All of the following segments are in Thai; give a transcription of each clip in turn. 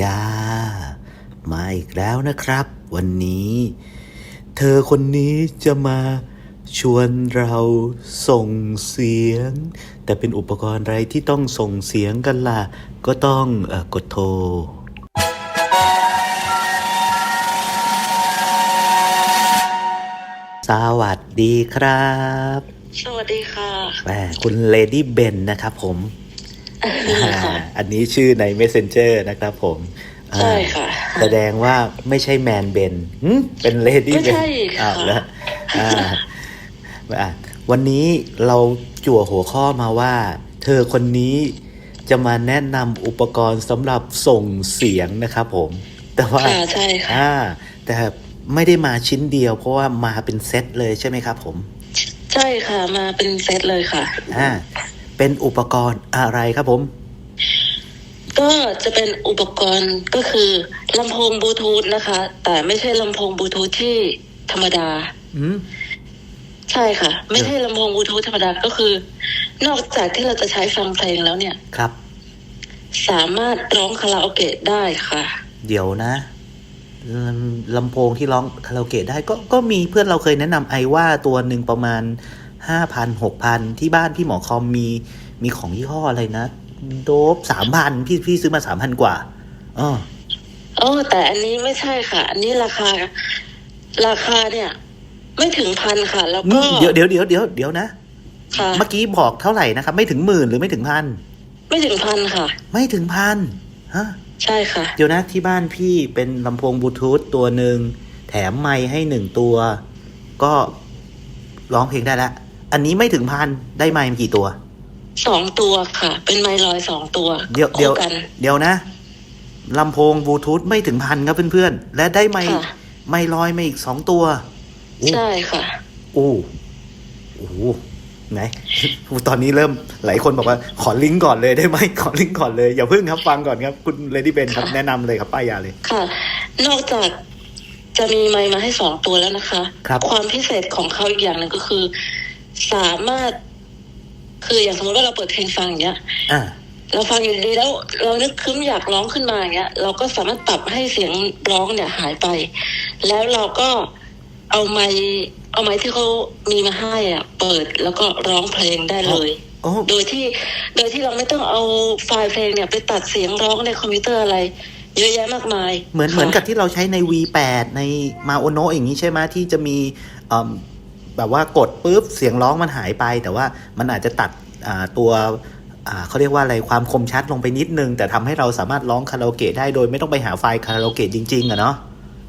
ยา มาอีกแล้วนะครับ วันนี้ เธอคนนี้จะมาชวนเราส่งเสียง แต่เป็นอุปกรณ์อะไรที่ต้องส่งเสียงกันล่ะ ก็ต้องเออกดโทรสวัสดีครับ สวัสดีค่ะแหมคุณเลดี้เบนนะครับผมค่ะ อ่าอันนี้ชื่อใน Messenger นะครับผมอ่าใช่ค่ะ แสดงว่าไม่ใช่แมนเบนหึเป็นเลดี้ไม่เบนใช่ค่ะอ้าวแล้วอ่าอะวันนี้เราจั่วหัวข้อมาว่า เธอคนนี้จะมาแนะนำอุปกรณ์สำหรับส่งเสียงนะครับผม แต่ว่าค่ะใช่ค่ะอ่าแต่ไม่ได้มาชิ้นเดียว เพราะว่ามาเป็นเซตเลยใช่ไหมครับผม ใช่ค่ะ มาเป็นเซตเลยค่ะอ่า เป็นอุปกรณ์อะไรครับผม ก็จะเป็นอุปกรณ์ก็คือลำโพงบลูทูธนะคะ แต่ไม่ใช่ลำโพงบลูทูธที่ธรรมดาอืมใช่ค่ะ ไม่ใช่ลำโพงบลูทูธธรรมดาก็คือ นอกจากที่เราจะใช้ฟังเพลงแล้วเนี่ยครับ สามารถร้องคาราโอเกะได้ค่ะ เดี๋ยวนะลำลำโพงที่ร้องคาราโอเกะได้ก็ก็มีเพื่อนเราเคยแนะนำไอว่าตัวหนึ่งประมาณ ห้าพันหกพันที่บ้านพี่หมอคอมมีมีของยี่ห้ออะไรนะ โดบสามพันพี่พี่ซื้อมาสามพันกว่าอ๋อโอ้แต่อันนี้ไม่ใช่ค่ะ อันนี้ราคา ราคาเนี่ย ไม่ถึงพันค่ะ แล้วอืก็มเดี๋ยวเดี๋ยวเดี๋ยวเดี๋ยวเดี๋ยวนะค่ะเมื่อกี้บอกเท่าไหร่นะครับ ไม่ถึงหมื่นหรือไม่ถึงพันไม่ถึงพันค่ะ ไม่ถึงพันฮะใช่ค่ะ เดี๋ยวนะที่บ้านพี่เป็นลำโพงบลูทูธตัวหนึ่งแถมไมค์ให้หนึ่งตัว ก็ร้องเพลงได้แล้ว อันนี้ไม่ถึงพันได้ไมค์มากี่ตัว สองตัวค่ะ เป็นไมลอยสองตัวเดี๋ยวเดี๋ยวคู่กัน เดี๋ยวนะลำโพงบลูทูธไม่ถึงพันครับเพื่อนๆ และได้ไมค์ค่ะไมค์ลอยมาอีกสองตัวโอ้ใช่ค่ะโอ้โอ้โหไหนตอนนี้เริ่มหลายคนบอกว่าขอลิงก์ก่อนเลยได้ไหมขอลิงก์ก่อนเลยอย่าเพิ่งครับฟังก่อนครับ คุณเลดี้เบนครับค่ะแนะนำเลยครับป้ายยาเลยค่ะ นอกจากจะมีไมค์มาให้สองตัวแล้วนะคะครับความพิเศษของเขาอีกอย่างหนึ่งก็คือ สามารถ คืออย่างสมมติว่าเราเปิดเพลงฟังอย่างเงี้ยอ่าเราฟังอยู่ดีๆแล้วเรานึกคึ้มอยากร้องขึ้นมาอย่างเงี้ย เราก็สามารถปรับให้เสียงร้องเนี่ยหายไป แล้วเราก็เอาไมค์เอาไมค์ที่เขามีมาให้อะ เปิดแล้วก็ร้องเพลงได้เลยโอ้โดยที่ โดยที่เราไม่ต้องเอาไฟล์เพลงเนี่ยไปตัดเสียงร้องในคอมพิวเตอร์อะไร เยอะแยะมากมาย เหมือนค่ะเหมือนกับที่เราใช้ใน V8 ในมาโอโนอย่างนี้ใช่ไหมที่จะมีเอิ่ม แบบว่ากดปุ๊บเสียงร้องมันหายไป แต่ว่ามันอาจจะตัดอ่าตัวอ่าเขาเรียกว่าอะไรความคมชัดลงไปนิดนึง แต่ทำให้เราสามารถร้องคาราโอเกะได้โดยไม่ต้องไปหาไฟล์คาราโอเกะจริงๆอะเนาะ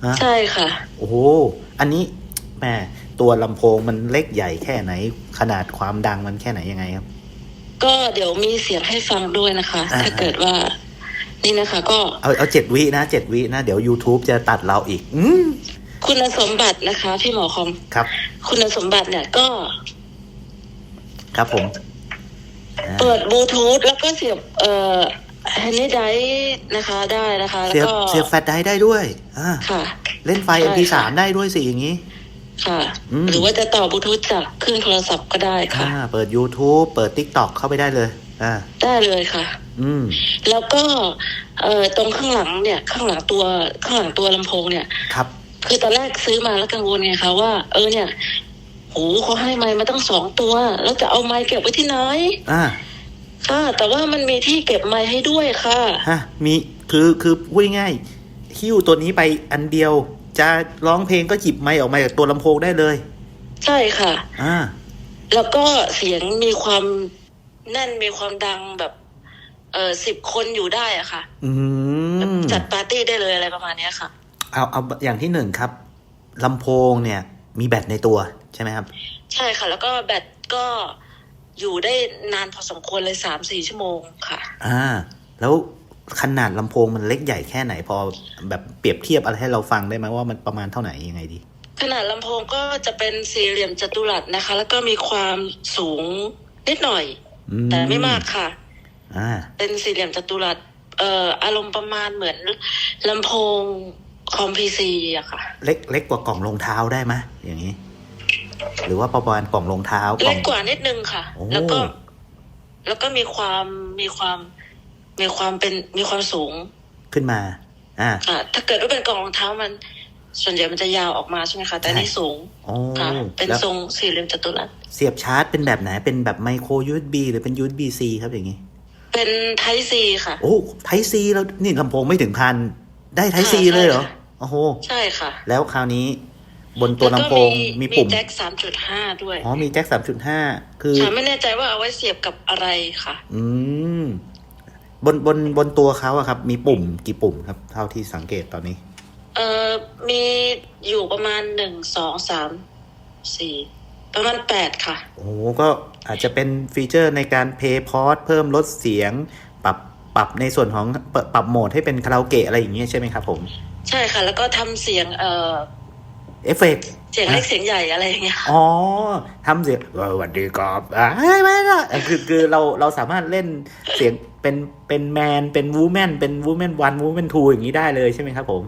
ฮะใช่ค่ะ โอ้โหอันนี้แหมตัวลำโพงมันเล็กใหญ่แค่ไหน ขนาดความดังมันแค่ไหนยังไงครับ ก็เดี๋ยวมีเสียงให้ฟังด้วยนะคะอ่าถ้าเกิดว่า นี่นะคะ ก็เอาเอาเจ็ดวินะเจ็ดวินะ เดี๋ยว YouTube จะตัดเราอีก อืม คุณสมบัตินะคะ พี่หมอคอมครับ คุณสมบัติเนี่ยก็ ครับผมอ่าเปิดบลูทูธแล้วก็เสียบ เอ่อแฮนนี่ไดนะคะได้นะคะแล้วเสียบก็เสียบแฟลชไดรฟ์ได้ด้วยอ่าค่ะ เล่นไฟ ใช่ MP3 ค่ะ ได้ด้วยสิอย่างนี้ ค่ะ อืม หรือว่าจะต่อบลูทูธจากเครื่องโทรศัพท์ก็ได้ค่ะ อ่า เปิด YouTube เปิด TikTok เข้าไปได้เลย อ่า ได้เลยค่ะ อืม แล้วก็ เอ่อตรงข้างหลังเนี่ย ข้างหลังตัวข้างหลังตัวลำโพงเนี่ย ครับ คือตอนแรกซื้อมาแล้วกังวลไงคะว่า เออเนี่ยโหเขาให้ไม้มาตั้งสองตัว แล้วจะเอาไม้เก็บไว้ที่ไหนอ่าค่ะ แต่ว่ามันมีที่เก็บไม้ให้ด้วยค่ะฮะมีคือคือพูดง่ายๆหิ้วตัวนี้ไปอันเดียว จะร้องเพลงก็หยิบไมค์ออกมาจากตัวลำโพงได้เลย ใช่ค่ะ อ่า แล้วก็เสียงมีความแน่นมีความดังแบบ เออสิบคนอยู่ได้อะค่ะ อืมจัดปาร์ตี้ได้เลยอะไรประมาณเนี้ยค่ะ เอาเอาอย่างที่หนึ่งครับลำโพงเนี่ยมีแบตในตัวใช่ไหมครับ ใช่ค่ะ แล้วก็แบตก็อยู่ได้นานพอสมควรเลยสามสี่ชั่วโมงค่ะ อ่า แล้วขนาดลำโพงมันเล็กใหญ่แค่ไหน พอแบบเปรียบเทียบอะไรให้เราฟังได้ไหมว่ามันประมาณเท่าไหร่ยังไงดี ขนาดลำโพงก็จะเป็นสี่เหลี่ยมจัตุรัสนะคะ แล้วก็มีความสูงนิดหน่อยอืแต่ไม่มากค่ะ อ่า เป็นสี่เหลี่ยมจัตุรัสเอ่ออารมณ์ประมาณเหมือนลำโพง คอมพีซีอะค่ะ เล็กเล็กกว่ากล่องรองเท้าได้ไหมอย่างนี้ หรือว่าประมาณกล่องรองเท้ากล่เล็องกกว่านิดนึงค่ะโอ้แล้วก็ แล้วก็มีความมีความ มีความเป็นมีความสูงขึ้นมา อ่าค่ะถ้าเกิดว่าเป็นกล่องรองเท้ามัน ส่วนใหญ่มันจะยาวออกมาใช่ไหมคะ แต่อันนี่สูงโอ้ค่ะเป็นแล้วทรงสี่เหลี่ยมจัตุรัสเสียบชาร์จเป็นแบบไหน เป็นแบบไมโคร USB หรือเป็น USB C ครับอย่างนี้ เป็นไทซีค่ะ โอ้ไทซีแล้วนี่ลำโพงไม่ถึงพัน ได้ไทซีค่ะเลยเหรอใช่ค่ะ โอ้โห ใช่ค่ะ แล้วคราวนี้บนตัวลำโพงมีมีปุ่มแจ็คสามจุดห้าด้วย อ๋อ มีแจ็คสามจุดห้าคือค่ะไม่แน่ใจว่าเอาไว้เสียบกับอะไรค่ะ อืม บนบนบนตัวเขาอะครับ มีปุ่มกี่ปุ่มครับ เท่าที่สังเกตตอนนี้ เอ่อ มีอยู่ประมาณหนึ่งสองสามสี่ประมาณแปดค่ะ โอ้โหก็อาจจะเป็นฟีเจอร์ในการเพย์พอสเพิ่มลดเสียง ปรับปรับในส่วนของปรับปรับโหมดให้เป็นคาราโอเกะอะไรอย่างเงี้ยใช่ไหมครับผม ใช่ค่ะ แล้วก็ทำเสียงเอ่อเอฟเฟกต์เสียงเล็กเสียงใหญ่อะไรอย่างเงี้ยอ๋อทำเสียงเออสวัสดีครับอ่าไม่ไม่ละคือคือเราเราสามารถเล่นเสียงเป็นเป็นแมนเป็นวูแมนเป็นวูแมนวันวูแมนทูอย่างนี้ได้เลยใช่ไหมครับผม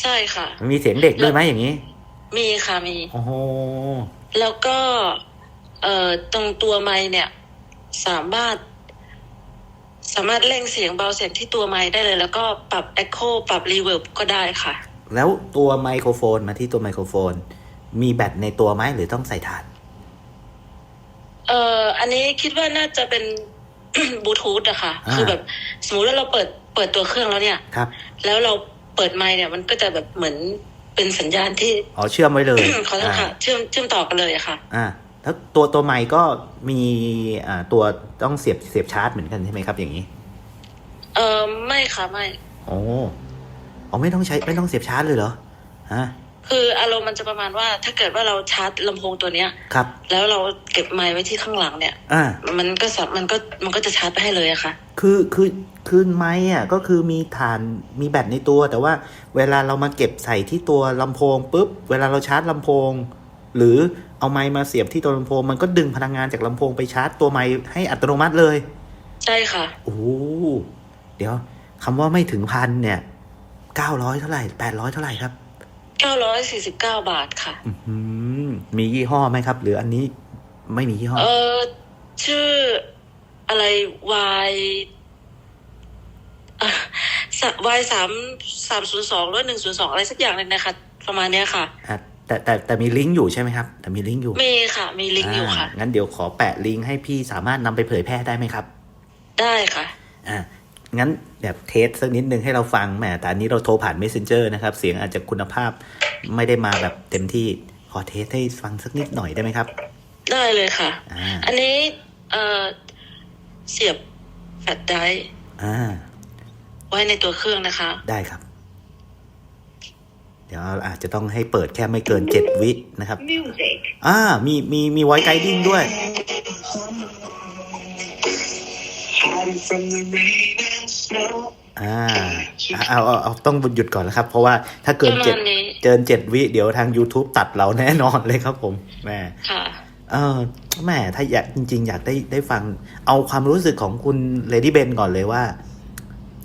ใช่ค่ะมันมีเสียงเด็กด้วยไหมอย่างนี้ มีค่ะมีโอ้โหแล้วก็ เอ่อตรงตัวไม้เนี่ย สามารถ สามารถเร่งเสียงเบาเสียงที่ตัวไม้ได้เลย แล้วก็ปรับ Echo ปรับ Reverb ก็ได้ค่ะ แล้วตัวไมโครโฟนมาที่ตัวไมโครโฟน มีแบตในตัวไหมหรือต้องใส่ถ่าน เอ่ออันนี้คิดว่าน่าจะเป็น บลูทูธอะค่ะ อ่า คือแบบสมมุติว่าเราเปิดเปิดตัวเครื่องแล้วเนี่ย ครับ แล้วเราเปิดไมค์เนี่ยมันก็จะแบบเหมือนเป็นสัญญาณที่ อ๋อเชื่อมไว้เลย ขอโทษค่ะ เชื่อมเชื่อมต่อกันเลยอะค่ะ อ่า แล้วตัวตัวไมค์ก็มีอ่าตัวต้องเสียบเสียบชาร์จเหมือนกันใช่ไหมครับ อย่างนี้ เออไม่ค่ะไม่โอ้อ๋อไม่ต้องใช้ไม่ต้องเสียบชาร์จเลยเหรอฮะคืออารมณ์มันจะประมาณว่า ถ้าเกิดว่าเราชาร์จลำโพงตัวเนี้ยครับ แล้วเราเก็บไมค์ไว้ที่ข้างหลังเนี่ยอ่ามันก็สามันก็มันก็จะชาร์จไปให้เลยอะค่ะ คือคือคือไม้อะก็คือมีฐานมีแบตในตัว แต่ว่าเวลาเรามาเก็บใส่ที่ตัวลำโพงปุ๊บ เวลาเราชาร์จลำโพง หรือเอาไม้มาเสียบที่ตัวลำโพงมันก็ดึงพลังงานจากลำโพงไปชาร์จตัวไม้ให้อัตโนมัติเลย ใช่ค่ะ โอ้โหเดี๋ยวคำว่าไม่ถึงพันเนี่ยเก้าร้อยเท่าไหร่แปดร้อยเท่าไหร่ครับ949บาทค่ะอื้อหือมียี่ห้อไหมครับ หรืออันนี้ไม่มียี่ห้อ เออชื่ออะไร Y วายสามสามศูนย์สองหรือหนึ่งศูนย์สองอะไรสักอย่างหนึ่งนะคะ ประมาณเนี้ยค่ะอะ แต่แต่แต่มีลิงก์อยู่ใช่ไหมครับ แต่มีลิงก์อยู่มีค่ะ มีลิงก์อยู่ค่ะางั้นเดี๋ยวขอแปะลิงก์ให้พี่สามารถนำไปเผยแพร่ได้ไหมครับ ได้ค่ะ อ่างั้นแบบเทสสักนิดนึงให้เราฟังแหมแต่อันนี้เราโทรผ่าน Messenger นะครับ เสียงอาจจะคุณภาพไม่ได้มาแบบเต็มที่ ขอเทสให้ฟังสักนิดหน่อยได้ไหมครับ ได้เลยค่ะอ่าอันนี้เออเสียบแฟลชไดรฟ์อ่าไว้ในตัวเครื่องนะคะ ได้ครับเดี๋ยวอาจจะต้องให้เปิดแค่ไม่เกินเจ็ดวินะครับ Music. อ่า มีมีมีไวไกดิ้งด้วย Hiding from the rain and snow. อ่าเอาเอาเอาต้องหยุดก่อนแล้วครับ เพราะว่าถ้าเกินประมาณเจ็ดนี้เกินเจ็ดวิ เดี๋ยวทาง YouTube ตัดเราแน่นอนเลยครับผมแหม่ค่ะเออแหม่ถ้าอยากจริง ๆ อยากได้ได้ฟัง เอาความรู้สึกของคุณเลดี้เบนก่อนเลยว่า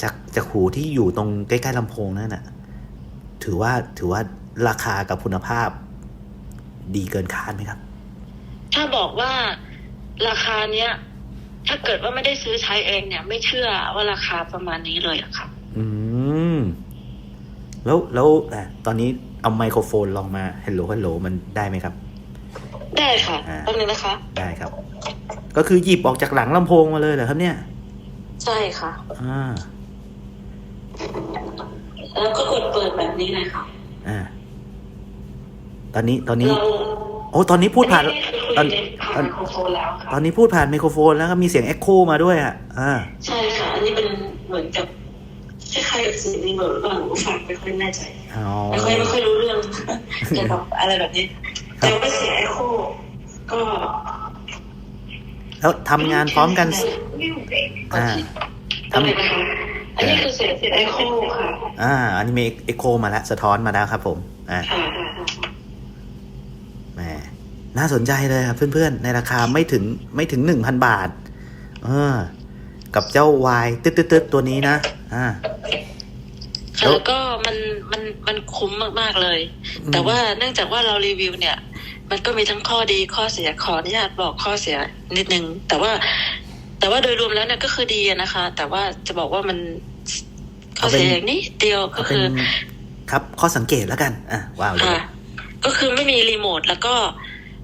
จากจากหูที่อยู่ตรงใกล้ ๆลำโพงนั่นน่ะ ถือว่าถือว่าราคากับคุณภาพ ดีเกินคาดไหมครับ ถ้าบอกว่าราคาเนี้ย ถ้าเกิดว่าไม่ได้ซื้อใช้เองเนี่ย ไม่เชื่อว่าราคาประมาณนี้เลยอะค่ะ อืม แล้วแล้วอะตอนนี้เอาไมโครโฟนลองมา Hello Hello มันได้ไหมครับ ได้ค่ะอ่าแป๊บนึงนะคะ ได้ครับ ก็คือหยิบออกจากหลังลำโพงมาเลยเหรอครับเนี่ย ใช่ค่ะ อ่า แล้วก็กดเปิดแบบนี้เลยค่ะอ่า ตอนนี้ตอนนี้ เราโอ้ตอนนี้พูดผ่านอัคือคุยตอนในผ่านไมโครโฟนแล้วค่ะตอนนี้พูดผ่านไมโครโฟนแล้วก็มีเสียงเอ็กโคมาด้วยอะอ่า ใช่ค่ะ อันนี้เป็นเหมือนกับคล้ายๆกับซีรีส์เบอร์หรือเปล่าหนูฟังไม่ค่อยแน่ใจ อ๋อ ไม่ค่อยไม่ค่อยรู้เรื่อง เกี่ยวกับอะไรแบบนี้ ครับ แต่ว่าเสียงไอโคก็แล้วทำงานพร้อมกัน Music. อ่า ทำไมนะคะ อันนี้คือเสียงเสียงไอโคค่ะ อ่า อันนี้มีเอ็กโคมาแล้วสะท้อนมาแล้วครับผม อ่าค่ะแหมน่าสนใจเลยครับเพื่อนๆ ในราคาไม่ถึงไม่ถึงหนึ่งพันบาท เออ กับเจ้าวายตึ๊ดตึ๊ดตึ๊ดตัวนี้นะ อ่าค่ะแล้วก็มันมันมันคุ้มมาก ๆ เลยอืมแต่ว่าเนื่องจากว่าเรารีวิวเนี่ย มันก็มีทั้งข้อดีข้อเสียขออนุญาตบอกข้อเสียนิดนึง แต่ว่า แต่ว่าโดยรวมแล้วเนี่ยก็คือดีอะนะคะ แต่ว่าจะบอกว่ามันข้อเสียอย่างนี้เดียวก็เอาเป็คืนอครับ ข้อสังเกตแล้วกันอะว้าวเลยค่ะก็คือไม่มีรีโมทแล้วก็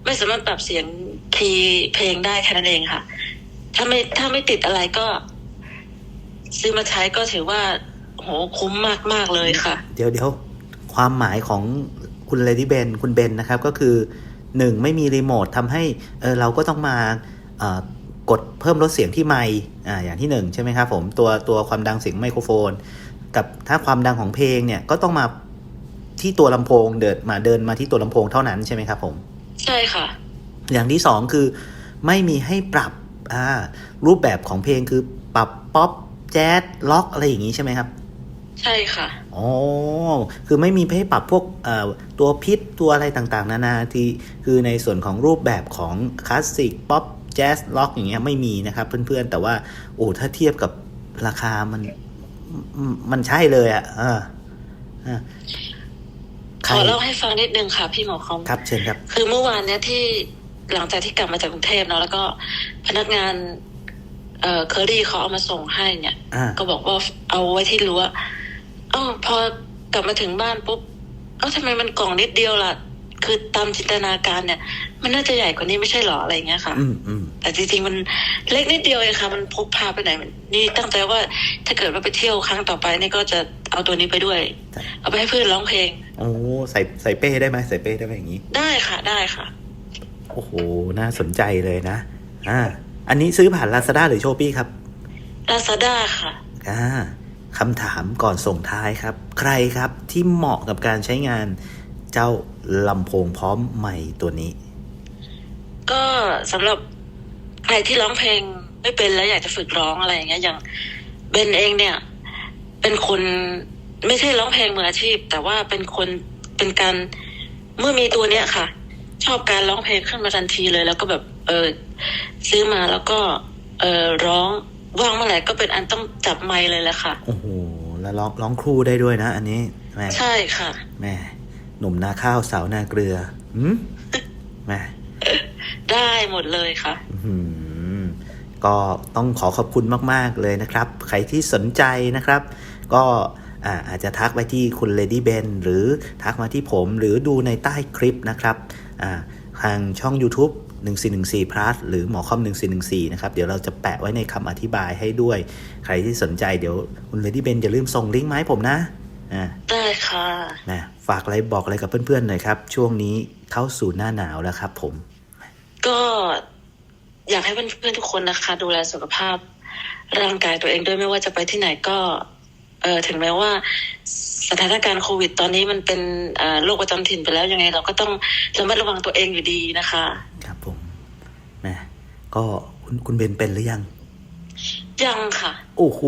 ไม่สามารถปรับเสียงคีย์เพลงได้แค่นั้นเองค่ะ ถ้าไม่ถ้าไม่ติดอะไรก็ ซื้อมาใช้ก็ถือว่าโหคุ้มมากมากๆเลยค่ะ เดี๋ยวเดี๋ยวความหมายของคุณเลดี้เบนคุณเบนนะครับ ก็คือหนึ่งไม่มีรีโมททำให้เออเราก็ต้องมาเอ่อ กดเพิ่มลดเสียงที่ไมค์อ่าอย่างที่หนึ่งใช่ไหมครับผมตัวตัวความดังเสียงไมโครโฟน กับถ้าความดังของเพลงเนี่ยก็ต้องมาที่ตัวลำโพงเดินมาเดินมาที่ตัวลำโพงเท่านั้นใช่ไหมครับผม ใช่ค่ะ อย่างที่สองคือไม่มีให้ปรับอ่ารูปแบบของเพลงคือปรับป๊อปแจ๊สล็อกอะไรอย่างนี้ใช่ไหมครับ ใช่ค่ะอ๋อคือไม่มีให้ปรับพวกเอ่อตัวพิษตัวอะไรต่างๆ นานาที่คือในส่วนของรูปแบบของคลาสสิกป๊อป แจ๊สล็อกอย่างเงี้ยไม่มีนะครับเพื่อนๆ แต่ว่าโอ้ถ้าเทียบกับราคามันมมันใช่เลยอะ่ะเอออะขอเล่าให้ฟังนิดนึงค่ะ พี่หมอคอมครับเชิญครับ คือเมื่อวานเนี้ยที่หลังจากที่กลับมาจากกรุงเทพเนาะแล้วก็พนักงานเอ่อเคอรี่เขาเอามาส่งให้เนี่ยอ่าก็บอกว่าเอาไว้ที่รั้วเอ้าพอกลับมาถึงบ้านปุ๊บเอ้าทำไมมันกล่องนิดเดียวล่ะ คือตามจินตนาการเนี่ย มันน่าจะใหญ่กว่านี้ไม่ใช่หรออะไรอย่างเงี้ยค่ะ อืมอืมแต่จริงๆมันเล็กนิดเดียวเองค่ะ มันพกพาไปไหนมันนี่ตั้งใจว่าถ้าเกิดว่าไปเที่ยวครั้งต่อไปนี่ก็จะเอาตัวนี้ไปด้วย เอาไปให้เพื่อนร้องเพลงโอ้ใส่ใส่เป้ได้ไหมใส่เป้ได้ไหมอย่างนี้ ได้ค่ะได้ค่ะ โอ้โหน่าสนใจเลยนะอ่าอันนี้ซื้อผ่าน Lazada หรือ s h อ p e e ครับลาซาด้าค่ะอ่าคำถามก่อนส่งท้ายครับ ใครครับที่เหมาะกับการใช้งาน เจ้าลำโพงพร้อมใหม่ตัวนี้ ก็สำหรับใครที่ร้องเพลงไม่เป็นแล้วอยากจะฝึกร้องอะไรอย่างเงี้ยอย่างเบนเองเนี่ย เป็นคนไม่ใช่ร้องเพลงมืออาชีพ แต่ว่าเป็นคนเป็นการเมื่อมีตัวเนี้ยค่ะ ชอบการร้องเพลงขึ้นมาทันทีเลย แล้วก็แบบเออซื้อมาแล้วก็ เออร้องว่างเมื่อไหร่ก็เป็นอันต้องจับไมค์เลยแหละค่ะ โอ้โห แล้วร้องร้องครูได้ด้วยนะ อันนี้แม่ใช่ค่ะ แม่ห นุ่มนาข้าวสาวนาเกลือหืมแม่ได้หมดเลยค่ะอื้อหือก็ต้องขอขอบคุณมาก ๆ เลยนะครับ ใครที่สนใจนะครับ ก็อ่าอาจจะทักไปที่คุณ Lady Ben หรือทักมาที่ผมหรือดูในใต้คลิปนะครับอ่าทางช่อง YouTube 1414 plus หรือหมอคอม 1414 นะครับ เดี๋ยวเราจะแปะไว้ในคำอธิบายให้ด้วย ใครที่สนใจเดี๋ยวคุณ Lady Ben อย่าลืมส่งลิงก์มาให้ผมนะอ่าได้ค่ะนะ ฝากอะไรบอกอะไรกับเพื่อนๆหน่อยครับ ช่วงนี้เข้าสู่หน้าหนาวแล้วครับ ผม ก็อยากให้เพื่อนๆทุกคนนะคะ ดูแลสุขภาพ ร่างกายตัวเองด้วยไม่ว่าจะไปที่ไหนก็เออถึงแม้ว่าสถานการณ์โควิด ตอนนี้มันเป็นเอ่อโรคประจำถิ่นไปแล้วยังไง เราก็ต้องระมัดระวังตัวเองอยู่ดีนะคะ ครับผมแหม่ก็คุณคุณเบนเป็นหรือยัง ยังค่ะ โอ้โห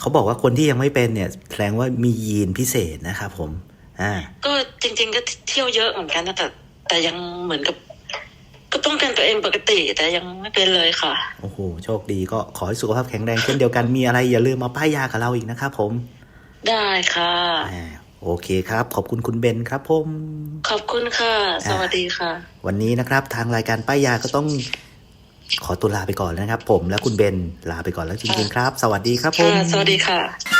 เขาบอกว่าคนที่ยังไม่เป็นเนี่ย แสดงว่ามียีนพิเศษนะครับผม อ่าก็จริง ๆ ก็เที่ยวเยอะเหมือนกันนะแต่แต่ยังเหมือนกับก็ป้องกันตัวเองปกติ แต่ยังไม่เป็นเลยค่ะ โอ้โห โชคดีก็ขอให้สุขภาพแข็งแรงเช่นเดียวกัน มีอะไรอย่าลืมมาป้ายยากับเราอีกนะครับผม ได้ค่ะอ่าโอเคครับ ขอบคุณคุณเบนครับผม ขอบคุณค่ะ สวัสดีค่ะ วันนี้นะครับทางรายการป้ายยาก็ต้อง ขอตัวลาไปก่อนนะครับ ผมและคุณเบนลาไปก่อนแล้วจริงๆครับ สวัสดีครับผค่ะมสวัสดีค่ะ